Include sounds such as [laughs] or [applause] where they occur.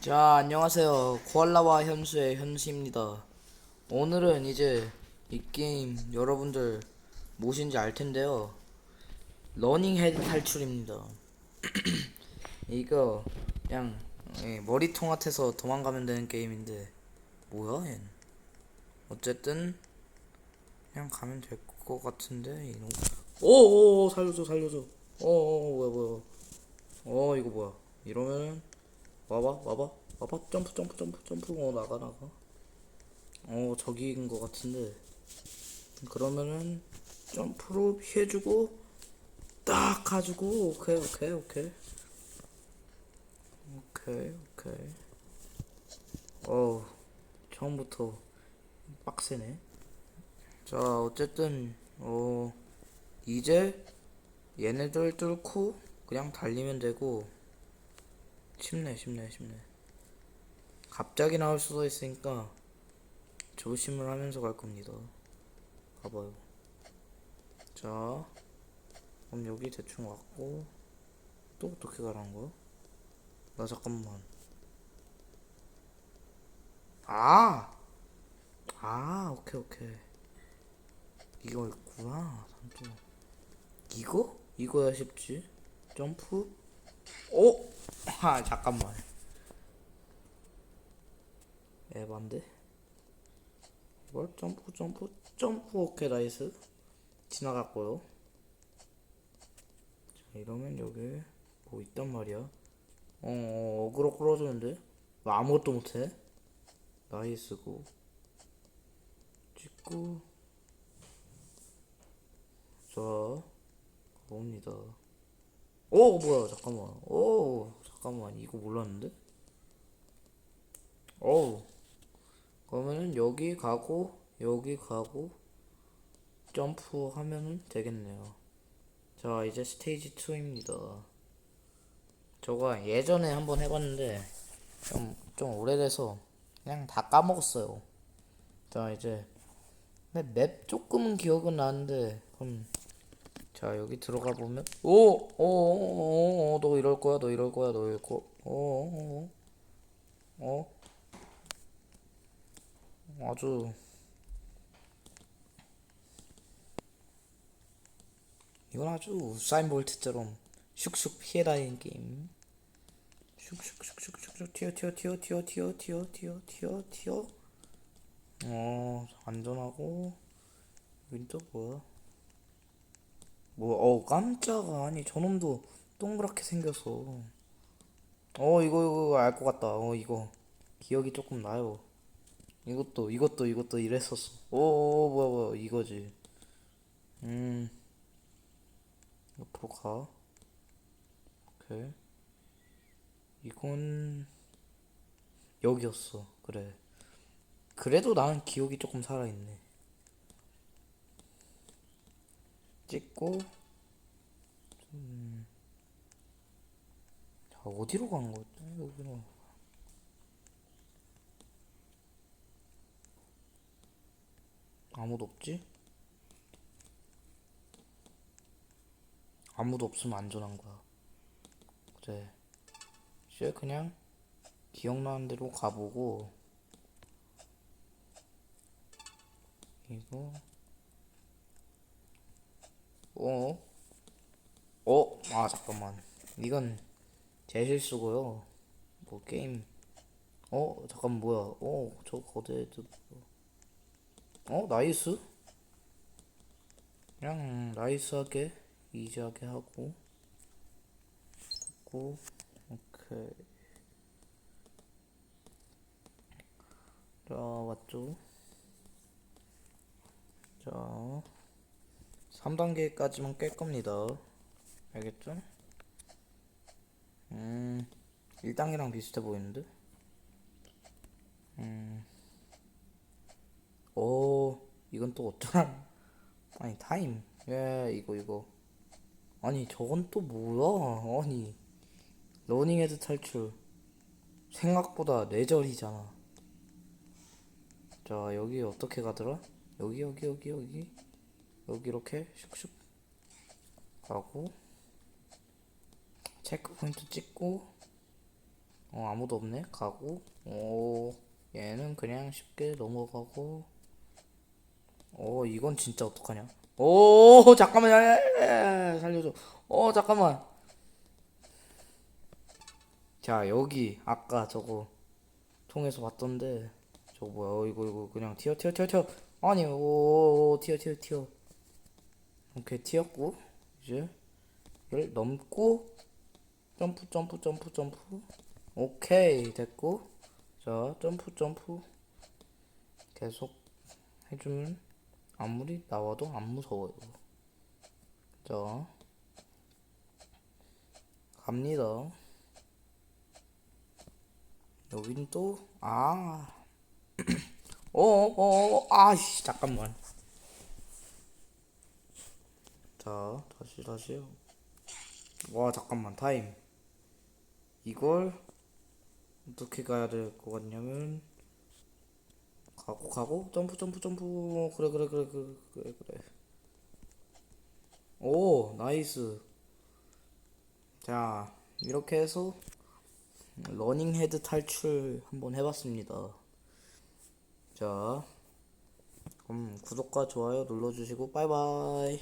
자, 안녕하세요. 코알라와 현수의 현수입니다. 오늘은 이제 이 게임 여러분들 무엇인지 알 텐데요. 러닝 헤드 탈출입니다. [clears throat] 이거 그냥 예, 머리통합해서 도망가면 되는 게임인데 뭐야, 얜? 어쨌든 그냥 가면 될 것 같은데 이놈. 오오 살려줘 살려줘. 어어 뭐야 뭐야. 어 이거 뭐야? 이러면 와봐 와봐 와봐. 점프 점프 점프 점프 어 나가 나가. 어 저기인 것 같은데. 그러면은 점프로 피해주고 딱 가지고 오케이 오케이 오케이. 오케이 오케이. 어우 처음부터 빡세네. 자 어쨌든 어 이제 얘네들 뚫고 그냥 달리면 되고 쉽네 쉽네 쉽네 갑자기 나올 수도 있으니까 조심을 하면서 갈 겁니다 가봐요 자 그럼 여기 대충 왔고 또 어떻게 가라는 거야? 나 잠깐만 아! 아 오케이 오케이 이거 있구나 삼촌 이거? 이거야 쉽지 점프 오! 아 잠깐만. 에반데 이걸 점프 점프 점프 오케이 나이스. 지나갔고요. 자 이러면 여기 뭐 있단 말이야. 어, 어 어그로 끌어주는데? 왜 아무것도 못해. 나이스고. 찍고. 자 가봅니다. 오 뭐야 잠깐만. 오 잠깐만 이거 몰랐는데? 오 그러면은 여기 가고 여기 가고 점프 하면은 되겠네요. 자 이제 스테이지 2입니다. 저거 예전에 한번 해봤는데 좀, 좀 오래돼서 그냥 다 까먹었어요. 자 이제. 근데 맵 조금은 기억은 나는데 그럼 자 여기 들어가 보면 오오오오너 이럴 거야 너 이럴 거야 너 이럴 거 오오오. 어? 아주. 이건 아주 우사인 볼트처럼 슉슉 피해 다니는 게임. 슉슉슉슉슉 튀어 튀어 튀어 튀어 튀어 튀어 튀어 튀어 튀어. 어 안전하고. 여긴 또 뭐야 뭐, 어, 깜짝아. 아니, 저놈도 동그랗게 생겼어. 어, 이거, 이거, 알 것 같다. 어, 이거. 기억이 조금 나요. 이것도, 이것도, 이것도 이랬었어. 오, 오, 뭐야, 뭐야, 이거지. 음. 옆으로 가. 오케이. 이건, 여기였어. 그래. 그래도 나는 기억이 조금 살아있네. 찍고 음. 자 어디로 간 거지? 여기로 아무도 없지? 아무도 없으면 안전한 거야 그래 이제 그냥 기억나는 대로 가보고 이거 어? 어? 아 잠깐만 이건 제 실수고요 뭐 게임 어? 잠깐 뭐야 어? 저 거대드 어? 나이스? 그냥 나이스하게 이지하게 하고 고 오케이 자 왔죠 자 3단계까지만 깰 겁니다. 알겠죠? 음, 1단계랑 비슷해 보이는데? 음, 오, 이건 또 어쩌란? [laughs] 아니, 타임. 예, 이거, 이거. 아니, 저건 또 뭐야? 아니, 러닝헤드 탈출. 생각보다 뇌절이잖아. 자, 여기 어떻게 가더라? 여기, 여기, 여기, 여기. 여기 이렇게 슉슉 가고 체크 포인트 찍고 어 아무도 없네. 가고 오 얘는 그냥 쉽게 넘어가고. 오 이건 진짜 어떡하냐? 오 잠깐만 야, 살려줘. 어 잠깐만. 자 여기 아까 저거 통해서 봤던데 저거 뭐야? 어, 이거 이거 그냥 튀어 튀어 튀어 튀어. 아니 오 튀어 튀어 튀어 오케이 튀었고 이제 얘를 넘고 점프 점프 점프 점프. 오케이 됐고. 자 점프 점프. 계속 해주면 아무리 나와도 안 무서워요. 자 갑니다. 여긴 또 아. 어어어 아씨 잠깐만 자 다시 다시 와 잠깐만 타임. 이걸 어떻게 가야 될 것 같냐면 가고 가고? 점프 점프 점프. 그래 그래 그래 그래 그래 그래. 오 나이스. 자 이렇게 해서 러닝 헤드 탈출 한번 해봤습니다. 자 그럼 구독과 좋아요 눌러주시고 빠이빠이